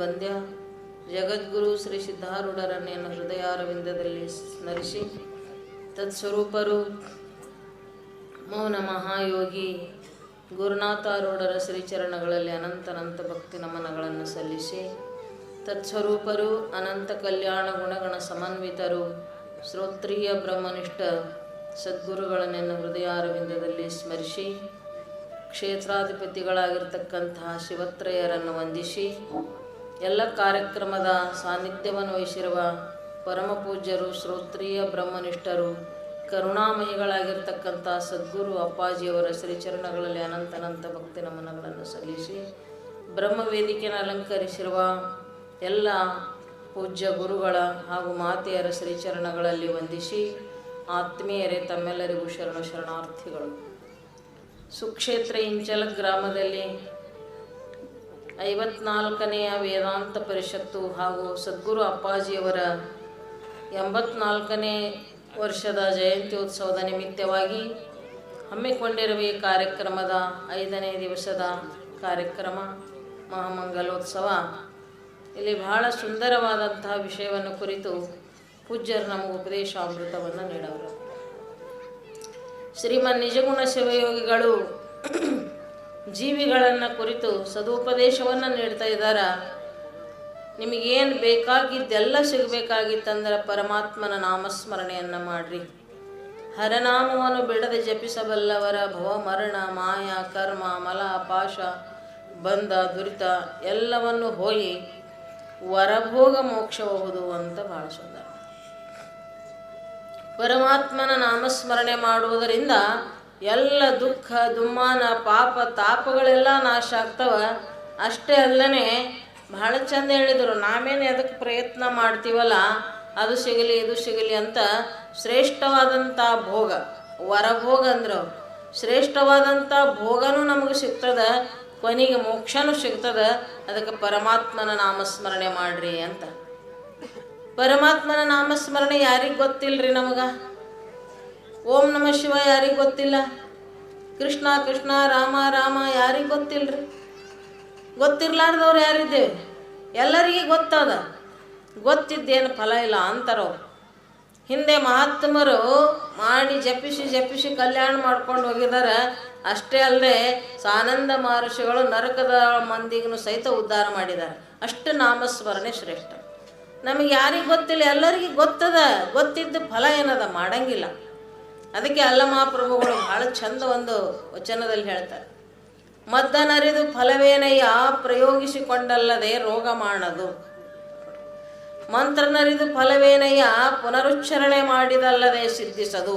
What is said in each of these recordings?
ಬಾರಿ ಜಗದ್ಗುರು ಶ್ರೀ ಸಿದ್ಧಾರೂಢರನ್ನೇನು ಹೃದಯಾರವಿಂದದಲ್ಲಿ ಸ್ಮರಿಸಿ, ತತ್ಸ್ವರೂಪರು ಮೌನ ಮಹಾಯೋಗಿ ಗುರುನಾಥಾರೂಢರ ಶ್ರೀಚರಣಗಳಲ್ಲಿ ಅನಂತನಂತ ಭಕ್ತಿ ನಮನಗಳನ್ನು ಸಲ್ಲಿಸಿ, ತತ್ಸ್ವರೂಪರು ಅನಂತ ಕಲ್ಯಾಣ ಗುಣಗಣ ಸಮನ್ವಿತರು ಶ್ರೋತ್ರಿಯ ಬ್ರಹ್ಮನಿಷ್ಠ ಸದ್ಗುರುಗಳನ್ನೆನ್ನು ಹೃದಯಾರವಿಂದದಲ್ಲಿ ಸ್ಮರಿಸಿ, ಕ್ಷೇತ್ರಾಧಿಪತಿಗಳಾಗಿರ್ತಕ್ಕಂತಹ ಶಿವತ್ರಯರನ್ನು ವಂದಿಸಿ ಎಲ್ಲ ಕಾರ್ಯಕ್ರಮದ ಸಾನ್ನಿಧ್ಯವನ್ನು ವಹಿಸಿರುವ ಪರಮ ಪೂಜ್ಯರು, ಶ್ರೋತ್ರಿಯ ಬ್ರಹ್ಮನಿಷ್ಠರು, ಕರುಣಾಮಯಿಗಳಾಗಿರ್ತಕ್ಕಂಥ ಸದ್ಗುರು ಅಪ್ಪಾಜಿಯವರ ಶ್ರೀಚರಣಗಳಲ್ಲಿ ಅನಂತನಂತ ಭಕ್ತಿ ನಮನಗಳನ್ನು ಸಲ್ಲಿಸಿ ಬ್ರಹ್ಮವೇದಿಕೆಯನ್ನು ಅಲಂಕರಿಸಿರುವ ಎಲ್ಲ ಪೂಜ್ಯ ಗುರುಗಳ ಹಾಗೂ ಮಾತೆಯರ ಶ್ರೀಚರಣಗಳಲ್ಲಿ ವಂದಿಸಿ ಆತ್ಮೀಯರೇ ತಮ್ಮೆಲ್ಲರಿಗೂ ಶರಣ ಶರಣಾರ್ಥಿಗಳು. ಸುಕ್ಷೇತ್ರ ಇಂಚಲ ಗ್ರಾಮದಲ್ಲಿ ಐವತ್ನಾಲ್ಕನೆಯ ವೇದಾಂತ ಪರಿಷತ್ತು ಹಾಗೂ ಸದ್ಗುರು ಅಪ್ಪಾಜಿಯವರ ಎಂಬತ್ನಾಲ್ಕನೇ ವರ್ಷದ ಜಯಂತ್ಯೋತ್ಸವದ ನಿಮಿತ್ತವಾಗಿ ಹಮ್ಮಿಕೊಂಡಿರುವ ಈ ಕಾರ್ಯಕ್ರಮದ ಐದನೇ ದಿವಸದ ಕಾರ್ಯಕ್ರಮ ಮಹಾಮಂಗಲೋತ್ಸವ. ಇಲ್ಲಿ ಬಹಳ ಸುಂದರವಾದಂತಹ ವಿಷಯವನ್ನು ಕುರಿತು ಪೂಜ್ಯರು ನಮಗೆ ಉಪದೇಶಾಮೃತವನ್ನು ನೀಡವರು. ಶ್ರೀಮನ್ ನಿಜಗುಣ ಶಿವಯೋಗಿಗಳು ಜೀವಿಗಳನ್ನು ಕುರಿತು ಸದುಪದೇಶವನ್ನು ನೀಡ್ತಾ ಇದ್ದಾರ? ನಿಮಗೇನು ಬೇಕಾಗಿದ್ದೆಲ್ಲ ಸಿಗಬೇಕಾಗಿತ್ತಂದ್ರೆ ಪರಮಾತ್ಮನ ನಾಮಸ್ಮರಣೆಯನ್ನು ಮಾಡ್ರಿ. ಹರನಾಮವನ್ನು ಬಿಡದೆ ಜಪಿಸಬಲ್ಲವರ ಭವ ಮರಣ ಮಾಯ, ಕರ್ಮ, ಮಲ, ಪಾಶ, ಬಂಧ, ದುರಿತ ಎಲ್ಲವನ್ನು ಹೋಗಿ ವರಭೋಗ ಮೋಕ್ಷಬಹುದು ಅಂತ ಭಾಳ ಸುಂದರ. ಪರಮಾತ್ಮನ ನಾಮಸ್ಮರಣೆ ಮಾಡುವುದರಿಂದ ಎಲ್ಲ ದುಃಖ, ದುಮ್ಮಾನ, ಪಾಪ, ತಾಪಗಳೆಲ್ಲ ನಾಶ ಆಗ್ತವ. ಅಷ್ಟೇ ಅಲ್ಲದೆ ಬಹಳ ಚಂದ ಹೇಳಿದರು, ನಾವೇನು ಅದಕ್ಕೆ ಪ್ರಯತ್ನ ಮಾಡ್ತೀವಲ್ಲ, ಅದು ಸಿಗಲಿ, ಇದು ಸಿಗಲಿ ಅಂತ ಶ್ರೇಷ್ಠವಾದಂಥ ಭೋಗ, ವರಭೋಗ ಅಂದರು. ಶ್ರೇಷ್ಠವಾದಂಥ ಭೋಗನೂ ನಮಗೆ ಸಿಗ್ತದೆ, ಕೊನೆಗೆ ಮೋಕ್ಷನೂ ಸಿಗ್ತದೆ, ಅದಕ್ಕೆ ಪರಮಾತ್ಮನ ನಾಮಸ್ಮರಣೆ ಮಾಡ್ರಿ ಅಂತ. ಪರಮಾತ್ಮನ ನಾಮಸ್ಮರಣೆ ಯಾರಿಗೆ ಗೊತ್ತಿಲ್ಲರಿ ನಮಗೆ? ಓಂ ನಮ ಶಿವ, ಯಾರಿಗೆ ಗೊತ್ತಿಲ್ಲ. ಕೃಷ್ಣ ಕೃಷ್ಣ, ರಾಮ ರಾಮ, ಯಾರಿಗೆ ಗೊತ್ತಿಲ್ಲರಿ ಗೊತ್ತಿರ್ಲಾರ್ದವ್ರು ಯಾರಿದ್ದೇವೆ? ಎಲ್ಲರಿಗೆ ಗೊತ್ತದ. ಗೊತ್ತಿದ್ದೇನು ಫಲ ಇಲ್ಲ ಅಂತಾರವ್ರು ಹಿಂದೆ ಮಹಾತ್ಮರು ಮಾಡಿ ಜಪಿಸಿ ಜಪಿಸಿ ಕಲ್ಯಾಣ ಮಾಡ್ಕೊಂಡು ಹೋಗಿದ್ದಾರೆ. ಅಷ್ಟೇ ಅಲ್ಲದೆ ಸಾನಂದ ಮಹರ್ಷಿಗಳು ನರಕದ ಮಂದಿಗೂ ಸಹಿತ ಉದ್ಧಾರ ಮಾಡಿದ್ದಾರೆ. ಅಷ್ಟು ನಾಮಸ್ಮರಣೆ ಶ್ರೇಷ್ಠ. ನಮಗೆ ಯಾರಿಗೆ ಗೊತ್ತಿಲ್ಲ, ಎಲ್ಲರಿಗೂ ಗೊತ್ತದ. ಗೊತ್ತಿದ್ದ ಫಲ ಏನದ? ಮಾಡಂಗಿಲ್ಲ. ಅದಕ್ಕೆ ಅಲ್ಲ ಮಹಾಪ್ರಭುಗಳು ಬಹಳ ಚಂದ ಒಂದು ವಚನದಲ್ಲಿ ಹೇಳ್ತಾರೆ. ಮದ್ದನರಿದು ಫಲವೇನಯ್ಯ ಪ್ರಯೋಗಿಸಿಕೊಂಡಲ್ಲದೆ ರೋಗ ಮಾಡದು ಮಂತ್ರನರಿದು ಫಲವೇನಯ್ಯ ಪುನರುಚ್ಚರಣೆ ಮಾಡಿದಲ್ಲದೆ ಸಿದ್ಧಿಸದು.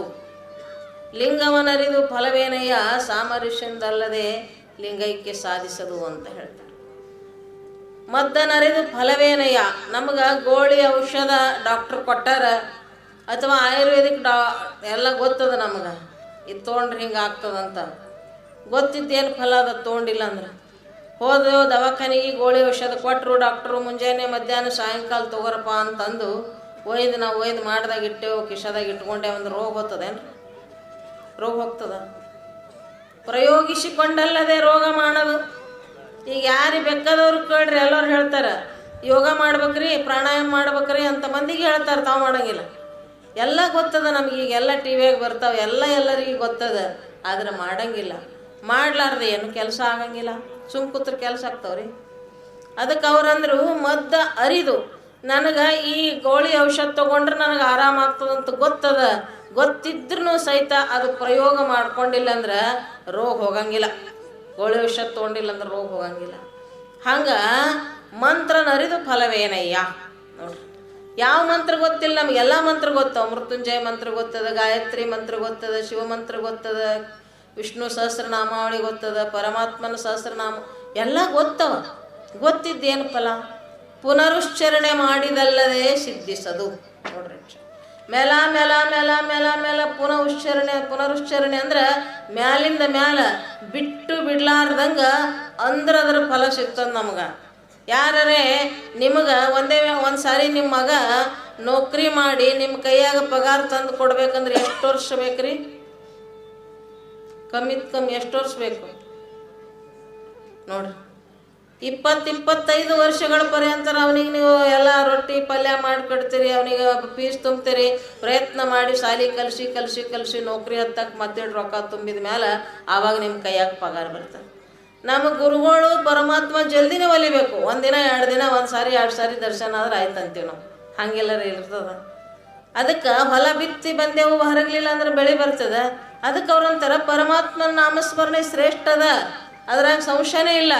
ಲಿಂಗವನರಿದು ಫಲವೇನಯ್ಯ ಸಾಮರಸ್ಯದಲ್ಲದೆ ಲಿಂಗೈಕ್ಯ ಸಾಧಿಸದು ಅಂತ ಹೇಳ್ತಾರೆ. ಮದ್ದನರಿದು ಫಲವೇನಯ್ಯ, ನಮ್ಗೆ ಗೋಳಿ ಔಷಧ ಡಾಕ್ಟರ್ ಕೊಟ್ಟಾರ ಅಥವಾ ಆಯುರ್ವೇದಿಕ್ ಡಾ, ಎಲ್ಲ ಗೊತ್ತದ ನಮಗೆ? ಇದು ತೊಗೊಂಡ್ರೆ ಹಿಂಗೆ ಆಗ್ತದಂತ. ಗೊತ್ತಿದ್ದೇನು ಫಲ ಅದ ತೊಗೊಂಡಿಲ್ಲ ಅಂದ್ರೆ. ಹೋದೆವು ದವಾಖಾನೆಗೆ ಗೋಳಿ ಔಷಧ ಕೊಟ್ಟರು ಡಾಕ್ಟ್ರು ಮುಂಜಾನೆ ಮಧ್ಯಾಹ್ನ ಸಾಯಂಕಾಲ ತಗೋರಪ್ಪ ಅಂತಂದು ಒಯ್ದು ನಾವು ಒಯ್ದು ಮಾಡ್ದಾಗ ಇಟ್ಟೆವು, ಕಿಶದಾಗ ಇಟ್ಕೊಂಡೆ ಅಂದ್ರೆ ರೋಗ ಹೋಗ್ತದೇನು ರೋಗ ಹೋಗ್ತದ? ಪ್ರಯೋಗಿಸಿಕೊಂಡಲ್ಲದೆ ರೋಗ ಮಾಡೋದು. ಈಗ ಯಾರಿಗೆ ಬೇಕಾದವ್ರು ಕೇಳ್ರಿ, ಎಲ್ಲರೂ ಹೇಳ್ತಾರೆ, ಯೋಗ ಮಾಡ್ಬೇಕ್ರಿ, ಪ್ರಾಣಾಯಾಮ ಮಾಡ್ಬೇಕ್ರಿ ಅಂತ ಮಂದಿಗೆ ಹೇಳ್ತಾರೆ, ತಾವು ಮಾಡೋಂಗಿಲ್ಲ. ಎಲ್ಲ ಗೊತ್ತದ ನಮಗೆ, ಈಗ ಎಲ್ಲ ಟಿ ವಿಯಾಗ ಬರ್ತಾವೆ, ಎಲ್ಲ ಎಲ್ಲರಿಗೆ ಗೊತ್ತದ. ಆದ್ರೆ ಮಾಡಂಗಿಲ್ಲ. ಮಾಡ್ಲಾರ್ದೆ ಏನು ಕೆಲಸ ಆಗಂಗಿಲ್ಲ. ಸುಮ್ ಕೂತ್ರ ಕೆಲಸ ಆಗ್ತಾವ್ರಿ. ಅದಕ್ಕೆ ಅವ್ರಂದ್ರು ಮದ್ದ ಅರಿದು, ನನಗೆ ಈ ಗೋಳಿ ಔಷಧ ತಗೊಂಡ್ರೆ ನನಗೆ ಆರಾಮಾಗ್ತದಂತ ಗೊತ್ತದ. ಗೊತ್ತಿದ್ರೂ ಸಹಿತ ಅದು ಪ್ರಯೋಗ ಮಾಡ್ಕೊಂಡಿಲ್ಲ ಅಂದ್ರೆ ರೋಗ ಹೋಗಂಗಿಲ್ಲ. ಗೋಳಿ ಔಷಧ ತಗೊಂಡಿಲ್ಲ ಅಂದ್ರೆ ರೋಗ ಹೋಗಂಗಿಲ್ಲ. ಹಂಗೆ ಮಂತ್ರ ನರಿದು ಫಲವೇನಯ್ಯ? ನೋಡ್ರಿ. ಯಾವ ಮಂತ್ರ ಗೊತ್ತಿಲ್ಲ, ನಮ್ಗೆ ಎಲ್ಲ ಮಂತ್ರ ಗೊತ್ತವ. ಮೃತ್ಯುಂಜಯ ಮಂತ್ರ ಗೊತ್ತದ, ಗಾಯತ್ರಿ ಮಂತ್ರ ಗೊತ್ತದ, ಶಿವ ಮಂತ್ರ ಗೊತ್ತದ, ವಿಷ್ಣು ಸಹಸ್ರನಾಮಾವಳಿ ಗೊತ್ತದ, ಪರಮಾತ್ಮನ ಸಹಸ್ರನಾಮ ಎಲ್ಲ ಗೊತ್ತವ. ಗೊತ್ತಿದ್ದೇನು ಫಲ ಪುನರುಚ್ಚರಣೆ ಮಾಡಿದಲ್ಲದೆ ಸಿದ್ಧಿಸದು. ನೋಡ್ರಿ ಮೇಲ ಮೇಲ ಮೇಲ ಮೇಲ ಮೇಲ ಪುನಃ ಉಚ್ಚಾರಣೆ ಪುನರುಚ್ಚಾರಣೆ ಅಂದ್ರೆ ಮ್ಯಾಲಿಂದ ಮ್ಯಾಲ ಬಿಟ್ಟು ಬಿಡ್ಲಾರ್ದಂಗ ಅಂದ್ರ ಅದ್ರ ಫಲ ಸಿಗ್ತದೆ ನಮ್ಗೆ. ಯಾರೇ ನಿಮಗೆ ಒಂದೇ ಒಂದು ಸಾರಿ ನಿಮ್ಮ ಮಗ ನೌಕರಿ ಮಾಡಿ ನಿಮ್ಮ ಕೈಯಾಗ ಪಗಾರ ತಂದು ಕೊಡ್ಬೇಕಂದ್ರೆ ಎಷ್ಟು ವರ್ಷ ಬೇಕ್ರಿ? ಕಮ್ಮಿತ್ ಕಮ್ಮಿ ಎಷ್ಟು ವರ್ಷ ಬೇಕು? ನೋಡ್ರಿ. ಇಪ್ಪತ್ತು, ಇಪ್ಪತ್ತೈದು ವರ್ಷಗಳ ಪರ್ಯಂತ ಅವನಿಗೆ ನೀವು ಎಲ್ಲ ರೊಟ್ಟಿ ಪಲ್ಯ ಮಾಡಿ ಕಟ್ತೀರಿ, ಅವನಿಗೆ ಫೀಸ್ ತುಂಬ್ತೀರಿ, ಪ್ರಯತ್ನ ಮಾಡಿ ಶಾಲಿ ಕಲಿಸಿ ಕಲಿಸಿ ಕಲಿಸಿ ನೌಕರಿ ಹತ್ತಕ್ಕೆ ಮತ್ತೆ ರೊಕ್ಕ ತುಂಬಿದ ಮೇಲೆ ಆವಾಗ ನಿಮ್ಮ ಕೈಯಾಗ ಪಗಾರ ಬರ್ತದೆ. ನಮ್ಮ ಗುರುಗಳು ಪರಮಾತ್ಮ ಜಲ್ದಿನೇ ಒಲಿಬೇಕು. ಒಂದಿನ, ಎರಡು ದಿನ, ಒಂದು ಸಾರಿ, ಎರಡು ಸಾರಿ ದರ್ಶನ ಆದ್ರೆ ಆಯ್ತು ಅಂತೀವಿ ನಾವು. ಹಂಗೆಲ್ಲರ ಇರ್ತದ. ಅದಕ್ಕೆ ಹೊಲ ಬಿತ್ತಿ ಬಂದೆವು, ಹೊರಗ್ಲಿಲ್ಲ ಅಂದ್ರೆ ಬೆಳೆ ಬರ್ತದೆ. ಅದಕ್ಕೆ ಅವ್ರಂತಾರ ಪರಮಾತ್ಮನ ನಾಮಸ್ಮರಣೆ ಶ್ರೇಷ್ಠ ಅದ. ಅದ್ರಾಗ ಸಂಶಯನೇ ಇಲ್ಲ.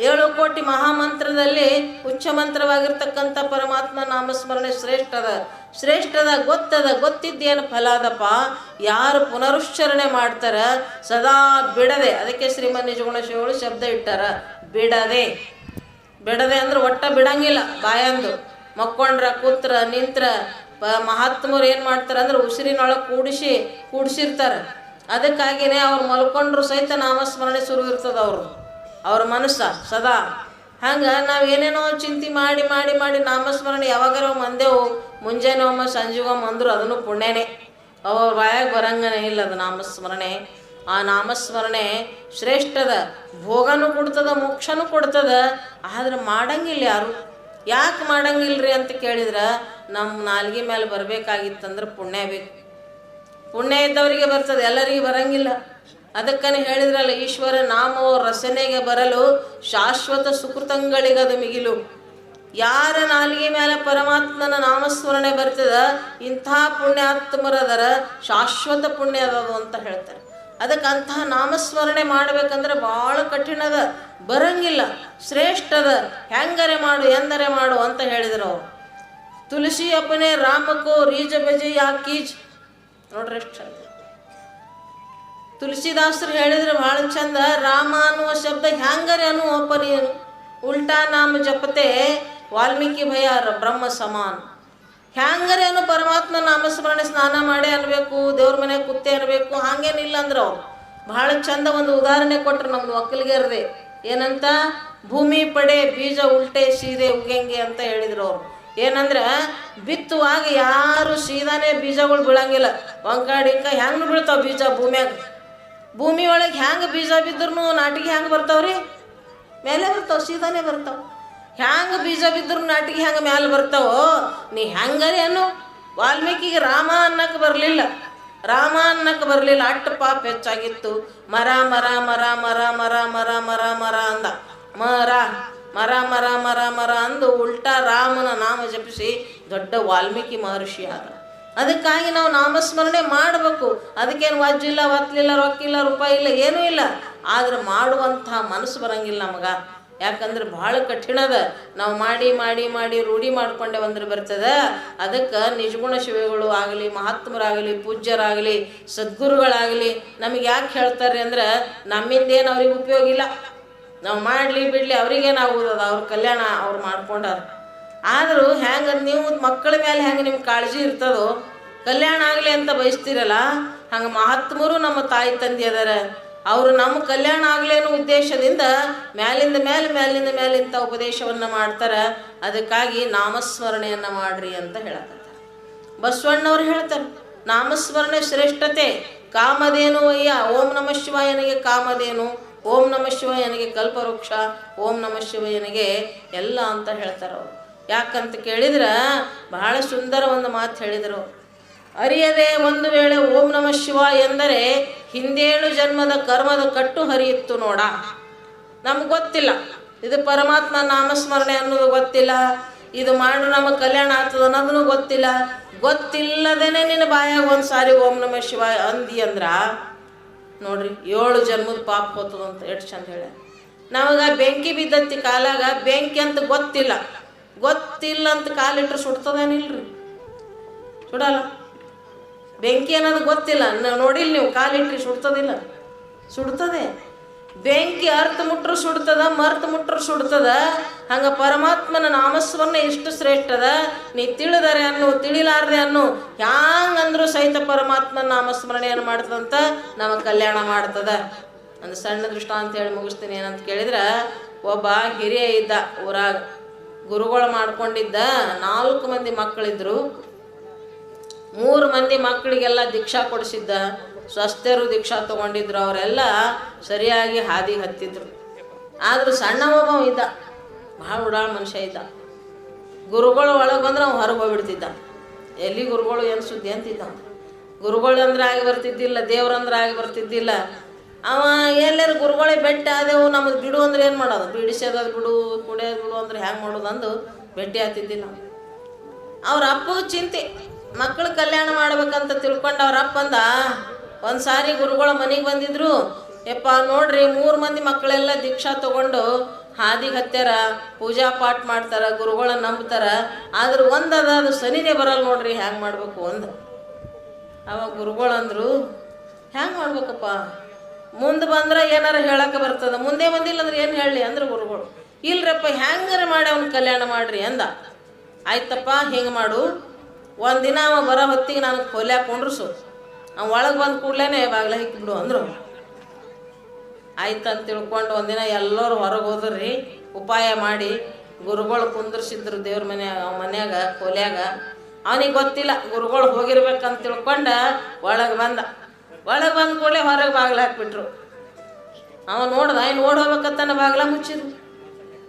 ಏಳು ಕೋಟಿ ಮಹಾಮಂತ್ರದಲ್ಲಿ ಉಚ್ಚ ಮಂತ್ರವಾಗಿರ್ತಕ್ಕಂಥ ಪರಮಾತ್ಮ ನಾಮಸ್ಮರಣೆ ಶ್ರೇಷ್ಠ ಅದ. ಶ್ರೇಷ್ಠ ಅದ ಗೊತ್ತದ ಗೊತ್ತಿದ್ದೇನು ಫಲ ಅದಪ್ಪ ಯಾರು ಪುನರುಚ್ಚರಣೆ ಮಾಡ್ತಾರ? ಸದಾ ಬಿಡದೆ, ಅದಕ್ಕೆ ಶ್ರೀಮನ್ ನಿಜಗುಣ ಶಿವಗಳು ಶಬ್ದ ಇಟ್ಟಾರ. ಬಿಡದೆ. ಬಿಡದೆ ಅಂದ್ರೆ ಒಟ್ಟ ಬಿಡಂಗಿಲ್ಲ, ಬಾಯಂದು. ಮಕ್ಕೊಂಡ್ರ, ಕೂತ್ರ, ನಿಂತ್ರ, ಪ, ಮಹಾತ್ಮರು ಏನು ಮಾಡ್ತಾರೆ ಅಂದ್ರೆ ಉಸಿರಿನೊಳಗೆ ಕೂಡಿಸಿ, ಕೂಡಿಸಿರ್ತಾರೆ. ಅದಕ್ಕಾಗಿಯೇ ಅವ್ರು ಮಲ್ಕೊಂಡ್ರು ಸಹಿತ ನಾಮಸ್ಮರಣೆ ಶುರು ಇರ್ತದೆ ಅವರು ಅವ್ರ ಮನಸ್ಸ, ಸದಾ. ಹಂಗೆ ನಾವು ಏನೇನೋ ಚಿಂತೆ ಮಾಡಿ ಮಾಡಿ ಮಾಡಿ ನಾಮಸ್ಮರಣೆ ಯಾವಾಗಾರ ಮಂದೆವು ಮುಂಜಾನೆ ಒಮ್ಮೆ ಸಂಜೆ ಅಂದರು ಅಂದ್ರು ಅದನ್ನು ಪುಣ್ಯನೇ. ಅವ್ರ ಬಾಯಾಗ ಬರಂಗನೇ ಇಲ್ಲ ಅದು ನಾಮಸ್ಮರಣೆ. ಆ ನಾಮಸ್ಮರಣೆ ಶ್ರೇಷ್ಠದ ಭೋಗನೂ ಕೊಡ್ತದ, ಮೋಕ್ಷನೂ ಕೊಡ್ತದ, ಆದ್ರೆ ಮಾಡಂಗಿಲ್ಲ ಯಾರು? ಯಾಕೆ ಮಾಡಂಗಿಲ್ರಿ ಅಂತ ಕೇಳಿದ್ರೆ ನಮ್ಮ ನಾಲ್ಗೆ ಮೇಲೆ ಬರಬೇಕಾಗಿತ್ತಂದ್ರೆ ಪುಣ್ಯ ಬೇಕು. ಪುಣ್ಯ ಇದ್ದವರಿಗೆ ಬರ್ತದೆ, ಎಲ್ಲರಿಗೆ ಬರಂಗಿಲ್ಲ. ಅದಕ್ಕನೆ ಹೇಳಿದ್ರಲ್ಲ, ಈಶ್ವರ, ನಾಮವು ರಸನೆಗೆ ಬರಲು ಶಾಶ್ವತ ಸುಕೃತಂಗಳಿಗದು ಮಿಗಿಲು. ಯಾರ ನಾಲಿಗೆ ಮೇಲೆ ಪರಮಾತ್ಮನ ನಾಮಸ್ಮರಣೆ ಬರ್ತದ, ಇಂಥ ಪುಣ್ಯಾತ್ಮರದರ ಶಾಶ್ವತ ಪುಣ್ಯ ಅದು ಅಂತ ಹೇಳ್ತಾರೆ. ಅದಕ್ಕೆ ಅಂತಹ ನಾಮಸ್ಮರಣೆ ಮಾಡ್ಬೇಕಂದ್ರೆ ಭಾಳ ಕಠಿಣ ಅದ ಬರಂಗಿಲ್ಲ, ಶ್ರೇಷ್ಠದ, ಹೆಂಗರೆ ಮಾಡು, ಎಂದರೆ ಮಾಡು ಅಂತ ಹೇಳಿದ್ರು ಅವರು. ತುಳಸಿ ಅಪ್ಪನೇ ರಾಮಕೋ ರೀಜ ಬಜೆ ಯಾಕೀಜ್. ನೋಡ್ರಿ ಎಷ್ಟು ತುಳಸಿದಾಸರು ಹೇಳಿದ್ರೆ ಭಾಳ ಚಂದ, ರಾಮ ಅನ್ನುವ ಶಬ್ದ ಹ್ಯಾಂಗರೆ ಅನ್ನುವ ಪರಿ ಉಲ್ಟಾ ನಾಮ ಜಪತೆ ವಾಲ್ಮೀಕಿ ಭಯ ಬ್ರಹ್ಮ ಸಮಾನ್. ಹ್ಯಾಂಗರೆ ಅನ್ನು ಪರಮಾತ್ಮ ನಾಮಸ್ಮರಣೆ ಸ್ನಾನ ಮಾಡೇ ಅನ್ಬೇಕು, ದೇವ್ರ ಮನೆ ಕುತ್ತೆ ಅನ್ಬೇಕು, ಹಾಗೇನಿಲ್ಲ ಅಂದ್ರೆ ಅವ್ರು. ಭಾಳ ಚಂದ ಒಂದು ಉದಾಹರಣೆ ಕೊಟ್ರು ನಮ್ದು ಒಕ್ಕಲಿಗೆರದೆ ಏನಂತ? ಭೂಮಿ ಪಡೆ ಬೀಜ ಉಲ್ಟೆ ಸೀದೆ ಉಗಂಗೆ ಅಂತ ಹೇಳಿದ್ರು ಅವ್ರು. ಏನಂದ್ರೆ, ಬಿತ್ತುವಾಗ ಯಾರು ಸೀದಾನೇ ಬೀಜಗಳು ಬೀಳಂಗಿಲ್ಲ. ಒಂಕಾಡಿಂಕ ಹೆಂಗ್ ಬೀಳ್ತಾವ ಬೀಜ ಭೂಮ್ಯಾಗ? ಭೂಮಿ ಒಳಗೆ ಹೆಂಗೆ ಬೀಜ ಬಿದ್ರೂ ನಾಟಿಗೆ ಹೆಂಗೆ ಬರ್ತಾವ್ರಿ? ಮೇಲೆ ಬರ್ತಾವ, ಸೀದಾನೇ ಬರ್ತಾವ. ಹ್ಯಾಂಗ ಬೀಜ ಬಿದ್ದರೂ ನಾಟಿಗೆ ಹೆಂಗೆ ಮ್ಯಾಲೆ ಬರ್ತಾವೋ? ನೀ ಹೆಂಗರಿ ಅನ್ನು? ವಾಲ್ಮೀಕಿಗೆ ರಾಮ ಅನ್ನಕ್ಕೆ ಬರಲಿಲ್ಲ. ರಾಮ ಅನ್ನಕ್ಕೆ ಬರಲಿಲ್ಲ. ಅಟ್ಟು ಪಾಪ ಹೆಚ್ಚಾಗಿತ್ತು. ಮರ ಮರ ಮರ ಮರ ಮರ ಮರ ಮರ ಮರ ಅಂದ. ಮರ ಮರ ಮರ ಮರ ಮರ ಅಂದು ಉಲ್ಟಾ ರಾಮನ ನಾಮ ಜಪಿಸಿ ದೊಡ್ಡ ವಾಲ್ಮೀಕಿ ಮಹರ್ಷಿ ಆದ. ಅದಕ್ಕಾಗಿ ನಾವು ನಾಮಸ್ಮರಣೆ ಮಾಡಬೇಕು. ಅದಕ್ಕೇನು ವಜ್ಜಿಲ್ಲ ಒತ್ತಲಿಲ್ಲ ರೊಕ್ಕಿಲ್ಲ ರೂಪಾಯಿ ಇಲ್ಲ, ಏನೂ ಇಲ್ಲ. ಆದ್ರೆ ಮಾಡುವಂಥ ಮನಸ್ಸು ಬರಂಗಿಲ್ಲ ನಮಗೆ. ಯಾಕಂದ್ರೆ ಭಾಳ ಅದ. ನಾವು ಮಾಡಿ ಮಾಡಿ ಮಾಡಿ, ರೂಢಿ ಮಾಡ್ಕೊಂಡೆ ಬಂದ್ರೆ ಬರ್ತದ. ಅದಕ್ಕೆ ನಿಜಗುಣ ಶಿವಗಳು ಆಗಲಿ, ಮಹಾತ್ಮರಾಗಲಿ, ಪೂಜ್ಯರಾಗಲಿ, ಸದ್ಗುರುಗಳಾಗಲಿ, ನಮಗೆ ಯಾಕೆ ಹೇಳ್ತಾರೆ ಅಂದ್ರೆ ನಮ್ಮಿಂದೇನು ಅವ್ರಿಗೆ ಉಪಯೋಗ ಇಲ್ಲ. ನಾವು ಮಾಡಲಿ, ಬಿಡಲಿ ಅದ ಅವ್ರ ಕಲ್ಯಾಣ ಅವ್ರು ಮಾಡ್ಕೊಂಡಾರ. ಆದರೂ ಹೆಂಗೆ ನೀವು ಮಕ್ಕಳ ಮೇಲೆ ಹೆಂಗೆ ನಿಮ್ಗೆ ಕಾಳಜಿ ಇರ್ತದೋ, ಕಲ್ಯಾಣ ಆಗಲಿ ಅಂತ ಬಯಸ್ತಿರಲ್ಲ, ಹಂಗೆ ಮಹಾತ್ಮರು ನಮ್ಮ ತಾಯಿ ತಂದೆ ಅದಾರ. ಅವರು ನಮ್ಮ ಕಲ್ಯಾಣ ಆಗಲಿ ಅನ್ನೋ ಉದ್ದೇಶದಿಂದ ಮ್ಯಾಲಿಂದ ಮೇಲೆ ಮ್ಯಾಲಿಂದ ಮೇಲೆ ಇಂಥ ಉಪದೇಶವನ್ನು ಮಾಡ್ತಾರೆ. ಅದಕ್ಕಾಗಿ ನಾಮಸ್ಮರಣೆಯನ್ನು ಮಾಡ್ರಿ ಅಂತ ಹೇಳಕತ್ತಾರೆ. ಬಸವಣ್ಣವ್ರು ಹೇಳ್ತಾರೆ, ನಾಮಸ್ಮರಣೆ ಶ್ರೇಷ್ಠತೆ, ಕಾಮಧೇನು ಅಯ್ಯ ಓಂ ನಮ ಶಿವಾಯನಿಗೆ ಕಾಮಧೇನು, ಓಂ ನಮ ಶಿವಾಯನಿಗೆ ಕಲ್ಪವೃಕ್ಷ, ಓಂ ನಮ ಶಿವಾಯನಿಗೆ ಎಲ್ಲ ಅಂತ ಹೇಳ್ತಾರೆ ಅವರು. ಯಾಕಂತ ಕೇಳಿದ್ರೆ ಬಹಳ ಸುಂದರ ಒಂದು ಮಾತು ಹೇಳಿದರು. ಅರಿಯದೆ ಒಂದು ವೇಳೆ ಓಂ ನಮ ಶಿವ ಎಂದರೆ ಹಿಂದೇಳು ಜನ್ಮದ ಕರ್ಮದ ಕಟ್ಟು ಹರಿಯಿತ್ತು ನೋಡ. ನಮ್ಗೆ ಗೊತ್ತಿಲ್ಲ. ಇದು ಪರಮಾತ್ಮ ನಾಮಸ್ಮರಣೆ ಅನ್ನೋದು ಗೊತ್ತಿಲ್ಲ. ಇದು ಮಾಡು ನಮ್ಮ ಕಲ್ಯಾಣ ಆಗ್ತದ ಅನ್ನೋದನ್ನು ಗೊತ್ತಿಲ್ಲ. ಗೊತ್ತಿಲ್ಲದೇನೆ ನಿನ್ನ ಬಾಯಾಗ ಒಂದು ಸಾರಿ ಓಂ ನಮ ಶಿವ ಅಂದಿ ಅಂದ್ರ, ನೋಡ್ರಿ, ಏಳು ಜನ್ಮದ ಪಾಪ ಹೋತದಂತ ಎಷ್ಟು ಚಂದ ಹೇಳ ನಮಗೆ ಬೆಂಕಿ ಬಿದ್ದತ್ತಿ ಕಾಲಾಗ ಬೆಂಕಿ ಅಂತ ಗೊತ್ತಿಲ್ಲ. ಗೊತ್ತಿಲ್ಲ ಅಂತ ಕಾಲಿಟ್ರೆ ಸುಡ್ತದೇನಿಲ್ರಿ? ಸುಡಲ್ಲ. ಬೆಂಕಿ ಅನ್ನೋದು ಗೊತ್ತಿಲ್ಲ. ನೋಡಿಲ್ಲ ನೀವು ಕಾಲಿಟ್ರಿ ಸುಡ್ತದಿಲ್ಲ. ಸುಡ್ತದೆ. ಬೆಂಕಿ ಅರ್ಥ ಮುಟ್ರು ಸುಡ್ತದ ಮರ್ತ ಮುಟ್ರು ಸುಡ್ತದ, ಹಂಗ ಪರಮಾತ್ಮನ ನಾಮಸ್ವನ್ನ ಎಷ್ಟು ಶ್ರೇಷ್ಠದ? ನೀ ತಿಳಿದರೆ ಅನ್ನು, ತಿಳಿಲಾರ್ದೆ ಅನ್ನು, ಹ್ಯಾಂಗಂದ್ರೂ ಸಹಿತ ಪರಮಾತ್ಮನ ನಾಮಸ್ಮರಣೆಯನ್ನು ಮಾಡ್ತದಂತ ನಮಗೆ ಕಲ್ಯಾಣ ಮಾಡ್ತದ. ಒಂದು ಸಣ್ಣ ದೃಷ್ಟ ಅಂತ ಹೇಳಿ ಮುಗಿಸ್ತೀನಿ. ಏನಂತ ಕೇಳಿದ್ರೆ, ಒಬ್ಬ ಹಿರಿಯ ಇದ್ದ ಊರಾಗ ಗುರುಗಳು ಮಾಡ್ಕೊಂಡಿದ್ದ ನಾಲ್ಕು ಮಂದಿ ಮಕ್ಕಳಿದ್ರು. ಮೂರು ಮಂದಿ ಮಕ್ಕಳಿಗೆಲ್ಲ ದೀಕ್ಷಾ ಕೊಡಿಸಿದ್ದ. ಸ್ವಸ್ಥರು ದೀಕ್ಷಾ ತಗೊಂಡಿದ್ರು. ಅವರೆಲ್ಲ ಸರಿಯಾಗಿ ಹಾದಿ ಹತ್ತಿದ್ರು. ಆದರೂ ಸಣ್ಣ ಒಬ್ಬ ಇದ್ದ. ಭಾಳ ಉಡಾಳ ಮನುಷ್ಯ ಇದ್ದ. ಗುರುಗಳು ಒಳಗೆ ಬಂದ್ರೆ ಅವ್ನು ಹೊರಗೆ ಹೋಗ್ಬಿಡ್ತಿದ್ದ. ಎಲ್ಲಿ ಗುರುಗಳು ಏನು ಸುದ್ದಿ ಅಂತಿದ್ದ. ಗುರುಗಳು ಅಂದ್ರೆ ಆಗಿ ಬರ್ತಿದ್ದಿಲ್ಲ ದೇವ್ರಂದ್ರೆ ಆಗಿ ಬರ್ತಿದ್ದಿಲ್ಲ. ಅವ ಎಲ್ಲರ ಗುರುಗಳೇ ಭೇಟಿ ಆದೆವು ನಮಗೆ ಬಿಡು ಅಂದ್ರೆ ಏನು ಮಾಡೋದು? ಬಿಡಿಸೋದು ಬಿಡು, ಕುಡಿಯೋದು ಬಿಡು ಅಂದ್ರೆ ಹ್ಯಾಂಗೆ ಮಾಡೋದು ಅಂದು ಭೇಟಿ ಆಗ್ತಿದ್ದಿಲ್ಲ. ಅವ್ರ ಅಪ್ಪಗೂ ಚಿಂತೆ ಮಕ್ಕಳ ಕಲ್ಯಾಣ ಮಾಡ್ಬೇಕಂತ ತಿಳ್ಕೊಂಡು ಅವ್ರ ಅಪ್ಪ ಅಂದ, ಒಂದು ಸಾರಿ ಗುರುಗಳ ಮನೆಗೆ ಬಂದಿದ್ರು, ಯಪ್ಪ ನೋಡ್ರಿ ಮೂರು ಮಂದಿ ಮಕ್ಕಳೆಲ್ಲ ದೀಕ್ಷಾ ತಗೊಂಡು ಹಾದಿಗೆ ಹತ್ಯಾರ, ಪೂಜಾ ಪಾಠ ಮಾಡ್ತಾರ ಗುರುಗಳ ನಂಬ್ತಾರ, ಆದ್ರೆ ಒಂದದ ಅದು ಸನಿನೇ ಬರಲ್ಲ ನೋಡ್ರಿ ಹ್ಯಾಂಗೆ ಮಾಡ್ಬೇಕು ಒಂದು ಅವಾಗ ಗುರುಗಳಂದ್ರು, ಹ್ಯಾಂಗೆ ಮಾಡ್ಬೇಕಪ್ಪ? ಮುಂದೆ ಬಂದ್ರೆ ಏನಾರ ಹೇಳಕ್ಕೆ ಬರ್ತದ. ಮುಂದೆ ಬಂದಿಲ್ಲ ಅಂದ್ರೆ ಏನು ಹೇಳಲಿ ಅಂದ್ರೆ ಗುರುಗಳು. ಇಲ್ರಪ್ಪ ಹೆಂಗಾರ ಮಾಡಿ ಅವ್ನ ಕಲ್ಯಾಣ ಮಾಡ್ರಿ ಅಂದ. ಆಯ್ತಪ್ಪ, ಹಿಂಗೆ ಮಾಡು. ಒಂದಿನ ಅವ ಬರೋ ಹೊತ್ತಿಗೆ ನಾನು ಕೊಲ್ಯಾಕ ಕುಂಡ್ರಸು. ಅವ ಒಳಗೆ ಬಂದು ಕೂಡ್ಲೇನೆ ಬಾಗ್ಲ ಹಿಕ್ಬಿಡು ಅಂದ್ರು. ಆಯ್ತು ಅಂತ ತಿಳ್ಕೊಂಡು ಒಂದಿನ ಎಲ್ಲರೂ ಹೊರಗೆ ಹೋದ್ರಿ. ಉಪಾಯ ಮಾಡಿ. ಗುರುಗಳು ಕುಂದ್ರಿಸಿದ್ರು ದೇವ್ರ ಮನ್ಯಾಗ ಅವ ಮನ್ಯಾಗ, ಕೊಲ್ಯಾಗ. ಅವನಿಗೆ ಗೊತ್ತಿಲ್ಲ. ಗುರುಗಳು ಹೋಗಿರ್ಬೇಕಂತ ತಿಳ್ಕೊಂಡ ಒಳಗೆ ಬಂದ. ಒಳಗೆ ಬಂದ ಕೂಡಲೇ ಹೊರಗೆ ಬಾಗಿಲು ಹಾಕ್ಬಿಟ್ರು. ಅವ ನೋಡ್ದ ಇನ್ನು ಓಡ್ ಹೋಗ್ಬೇಕತ್ತಾನ ಬಾಗಿಲ ಮುಚ್ಚಿದ್ರು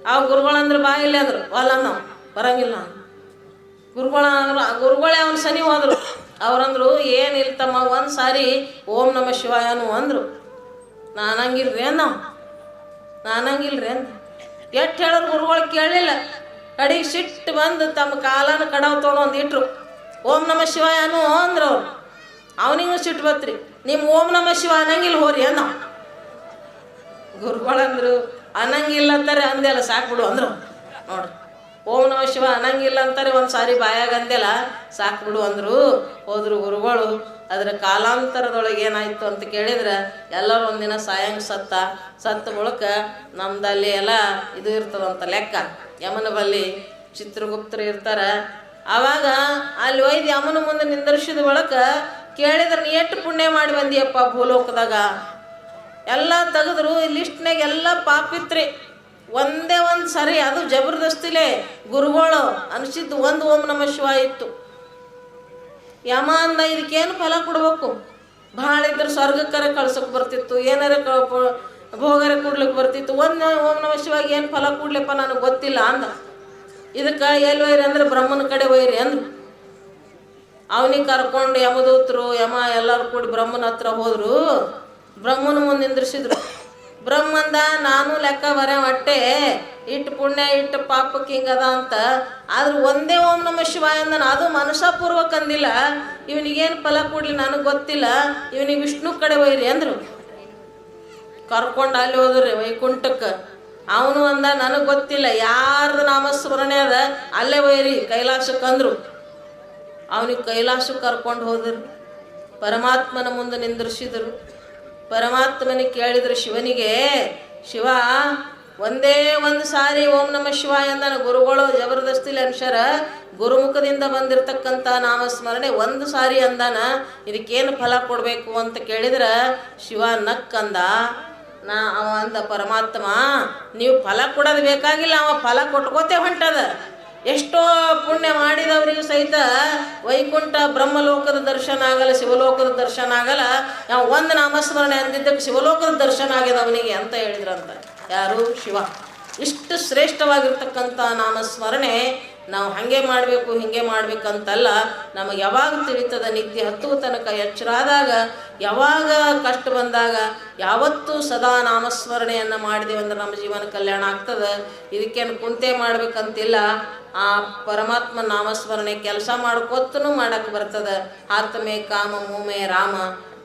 ಆ ಗುರುಗಳಂದ್ರೆ ಬಾಗಿಲ್ಲ ಅಂದ್ರು. ಹೊಲ ನಾವು ಬರಂಗಿಲ್ಲ ಗುರುಗಳ ಗುರುಗಳೇ ಅವ್ನು ಸನಿ ಹೋದ್ರು ಅವ್ರಂದ್ರು ಏನಿಲ್ಲ ತಮ್ಮ, ಒಂದು ಸಾರಿ ಓಂ ನಮ ಶಿವಾಯನು ಅಂದರು. ನಾನಂಗಿಲ್ರಿ ಅನ್ನ ನಾನಂಗಿಲ್ರಿ ಅಂದ. ಎಷ್ಟು ಹೇಳೋರು ಗುರುಗಳು ಕೇಳಲಿಲ್ಲ ಕಡೆಗೆ ಸಿಟ್ಟು ಬಂದು ತಮ್ಮ ಕಾಲನ ಕಡವ ತೊಗೊಂಡು ಇಟ್ಟರು ಓಂ ನಮ ಶಿವಾಯನು ಅಂದ್ರು ಅವ್ರು. ಅವನಿಗೂ ಸಿಟ್ಟು ಬತ್ರಿ. ನಿಮ್ಮ ಓಂ ನಮ ಶಿವ ಅನ್ನಂಗಿಲ್ಲ ಹೋರಿ ಅನ್ನ ಗುರುಗಳಂದ್ರು ಅನ್ನಂಗಿಲ್ಲ ಅಂತಾರೆ. ಅಂದೆಲ್ಲ ಸಾಕ್ಬಿಡು ಅಂದ್ರು. ನೋಡ್ರಿ ಓಂ ನಮ ಶಿವ ಅನ್ನಂಗಿಲ್ಲ ಅಂತಾರೆ, ಒಂದು ಸಾರಿ ಬಾಯಾಗ ಅಂದೆಲ್ಲ ಸಾಕ್ಬಿಡು ಅಂದ್ರು. ಹೋದ್ರು ಗುರುಗಳು, ಅದ್ರ ಕಾಲಾಂತರದೊಳಗೆ ಏನಾಯ್ತು ಅಂತ ಕೇಳಿದ್ರೆ, ಎಲ್ಲರೂ ಒಂದಿನ ಸಾಯಂಗ್ ಸತ್ತ ಸತ್ತ ಬಳಕ ನಮ್ದಲ್ಲಿ ಎಲ್ಲ ಇದು ಇರ್ತದಂತ ಲೆಕ್ಕ. ಯಮನ ಬಲ್ಲಿ ಚಿತ್ರಗುಪ್ತರು ಇರ್ತಾರ. ಆವಾಗ ಅಲ್ಲಿ ಒಯ್ದು ಯಮನ ಮುಂದೆ ನಿಂದರ್ಸಿದ ಬಳಿಕ ಕೇಳಿದ್ರೆ ನೀ ಎಷ್ಟು ಪುಣ್ಯ ಮಾಡಿ ಬಂದಿಯಪ್ಪ ಭೂಲೋಕದಾಗ. ಎಲ್ಲ ತೆಗೆದ್ರು ಲಿಸ್ಟ್ನಾಗ ಎಲ್ಲ ಪಾಪಿತ್ರಿ ಒಂದೇ ಒಂದು ಸರಿ, ಅದು ಜಬರ್ದಸ್ತಿಲೇ ಗುರುಗಳು ಅನಿಸಿದ್ದು ಒಂದು ಓಂ ನಮ ಶಿವ ಇತ್ತು. ಯಮ ಅಂದ ಇದಕ್ಕೇನು ಫಲ ಕೊಡ್ಬೇಕು? ಭಾಳ ಇದ್ರೆ ಸ್ವರ್ಗಕ್ಕರ ಕಳ್ಸೋಕೆ ಬರ್ತಿತ್ತು, ಏನಾರ ಭೋಗರ ಕೊಡ್ಲಿಕ್ಕೆ ಬರ್ತಿತ್ತು. ಒಂದು ಓಂ ನಮ ಶಿವಾಗ ಏನು ಫಲ ಕೊಡ್ಲಿಪ್ಪ ನನಗೆ ಗೊತ್ತಿಲ್ಲ ಅಂದ. ಇದಕ್ಕೆ ಎಲ್ಲಿ ಒಯ್ರಿ ಅಂದ್ರೆ ಬ್ರಹ್ಮನ ಕಡೆ ಒಯ್ರಿ ಅಂದ್ರು. ಅವನಿಗೆ ಕರ್ಕೊಂಡು ಯಮದೂತರು, ಯಮ ಎಲ್ಲರೂ ಕೂಡಿ ಬ್ರಹ್ಮನ ಹತ್ರ ಹೋದರು. ಬ್ರಹ್ಮನ ಮುಂದೆ ನಿಂದ್ರಿಸಿದ್ರು. ಬ್ರಹ್ಮಂದ ನಾನು ಲೆಕ್ಕ ಬರ ಹೊಟ್ಟೆ. ಇಟ್ಟು ಪುಣ್ಯ ಇಟ್ಟು ಪಾಪಕ್ಕೆ ಹಿಂಗದ ಅಂತ. ಆದ್ರೆ ಒಂದೇ ಓಂ ನಮ ಶಿವಾಯ ಅಂದನ. ಅದು ಮನಸಾಪೂರ್ವಕ ಅಂದಿಲ್ಲ. ಇವನಿಗೇನು ಫಲ ಕೊಡ್ಲಿ ನನಗೆ ಗೊತ್ತಿಲ್ಲ. ಇವನಿಗೆ ವಿಷ್ಣು ಕಡೆ ಒಯ್ರಿ ಅಂದ್ರು. ಕರ್ಕೊಂಡು ಅಲ್ಲಿ ಹೋದ್ರಿ ವೈಕುಂಠಕ್ಕೆ ಅವನು ಅಂದ, ನನಗೆ ಗೊತ್ತಿಲ್ಲ. ಯಾರ್ದು ನಾಮಸ್ಮರಣೆ ಅದ, ಅಲ್ಲೇ ಒಯ್ರಿ. ಕೈಲಾಸಕ್ಕೆ ಅಂದ್ರು. ಅವನಿಗೆ ಕೈಲಾಸಕ್ಕೆ ಕರ್ಕೊಂಡು ಹೋದರು. ಪರಮಾತ್ಮನ ಮುಂದೆ ನಿಂದ್ರಿಸಿದರು. ಪರಮಾತ್ಮನಿಗೆ ಕೇಳಿದರು, ಶಿವನಿಗೆ, ಶಿವ, ಒಂದೇ ಒಂದು ಸಾರಿ ಓಂ ನಮ ಶಿವ ಎಂದನ ಗುರುಗಳು ಜಬರ್ದಸ್ತಿಲಿ ಅನುಷರ ಗುರುಮುಖದಿಂದ ಬಂದಿರತಕ್ಕಂಥ ನಾಮಸ್ಮರಣೆ ಒಂದು ಸಾರಿ ಅಂದಾನ. ಇದಕ್ಕೇನು ಫಲ ಕೊಡಬೇಕು ಅಂತ ಕೇಳಿದ್ರೆ, ಶಿವ ನಕ್ಕಂದ ನಾ, ಅವ ಅಂದ ಪರಮಾತ್ಮ, ನೀವು ಫಲ ಕೊಡೋದು ಬೇಕಾಗಿಲ್ಲ, ಅವ ಫಲ ಕೊಟ್ಕೋತೆ ಹೊಂಟದ. ಎಷ್ಟೋ ಪುಣ್ಯ ಮಾಡಿದವರಿಗೂ ಸಹಿತ ವೈಕುಂಠ ಬ್ರಹ್ಮಲೋಕದ ದರ್ಶನ ಆಗಲ್ಲ, ಶಿವಲೋಕದ ದರ್ಶನ ಆಗಲ್ಲ. ನಾವು ಒಂದು ನಾಮಸ್ಮರಣೆ ಅಂದಿದ್ದಕ್ಕೆ ಶಿವಲೋಕದ ದರ್ಶನ ಆಗ್ಯದ ಅವನಿಗೆ ಅಂತ ಹೇಳಿದ್ರಂತ. ಯಾರು? ಶಿವ. ಇಷ್ಟು ಶ್ರೇಷ್ಠವಾಗಿರ್ತಕ್ಕಂಥ ನಾಮಸ್ಮರಣೆ ನಾವು ಹಾಗೆ ಮಾಡಬೇಕು, ಹಿಂಗೆ ಮಾಡಬೇಕಂತಲ್ಲ, ನಮಗೆ ಯಾವಾಗ ತಿಳಿತದ ನಿತ್ಯ ಹತ್ತುವ ತನಕ ಎಚ್ಚರಾದಾಗ, ಯಾವಾಗ ಕಷ್ಟ ಬಂದಾಗ ಯಾವತ್ತೂ ಸದಾ ನಾಮಸ್ಮರಣೆಯನ್ನು ಮಾಡಿದೆವು ಅಂದ್ರೆ ನಮ್ಮ ಜೀವನ ಕಲ್ಯಾಣ ಆಗ್ತದೆ. ಇದಕ್ಕೇನು ಕುಂತೆ ಮಾಡಬೇಕಂತಿಲ್ಲ. ಆ ಪರಮಾತ್ಮ ನಾಮಸ್ಮರಣೆ ಕೆಲಸ ಮಾಡ್ಕೊತ್ತೂ ಮಾಡಕ್ಕೆ ಬರ್ತದೆ. ಆತ್ಮೆ ಕಾಮ ಮೂಮೆ ರಾಮ.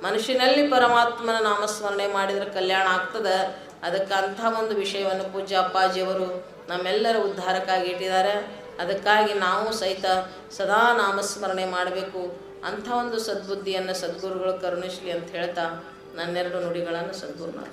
ಮನುಷ್ಯನಲ್ಲಿ ಪರಮಾತ್ಮನ ನಾಮಸ್ಮರಣೆ ಮಾಡಿದರೆ ಕಲ್ಯಾಣ ಆಗ್ತದೆ. ಅದಕ್ಕೆ ಅಂಥ ಒಂದು ವಿಷಯವನ್ನು ಪೂಜ್ಯ ಅಪ್ಪಾಜಿಯವರು ನಮ್ಮೆಲ್ಲರ ಉದ್ಧಾರಕ್ಕಾಗಿ ಇಟ್ಟಿದ್ದಾರೆ. ಅದಕ್ಕಾಗಿ ನಾವು ಸಹಿತ ಸದಾ ನಾಮಸ್ಮರಣೆ ಮಾಡಬೇಕು. ಅಂಥ ಒಂದು ಸದ್ಬುದ್ಧಿಯನ್ನು ಸದ್ಗುರುಗಳು ಕರುಣಿಸಲಿ ಅಂತ ಹೇಳ್ತಾ ನನ್ನೆರಡು ನುಡಿಗಳನ್ನು ಸದ್ಗುರುನಾಥ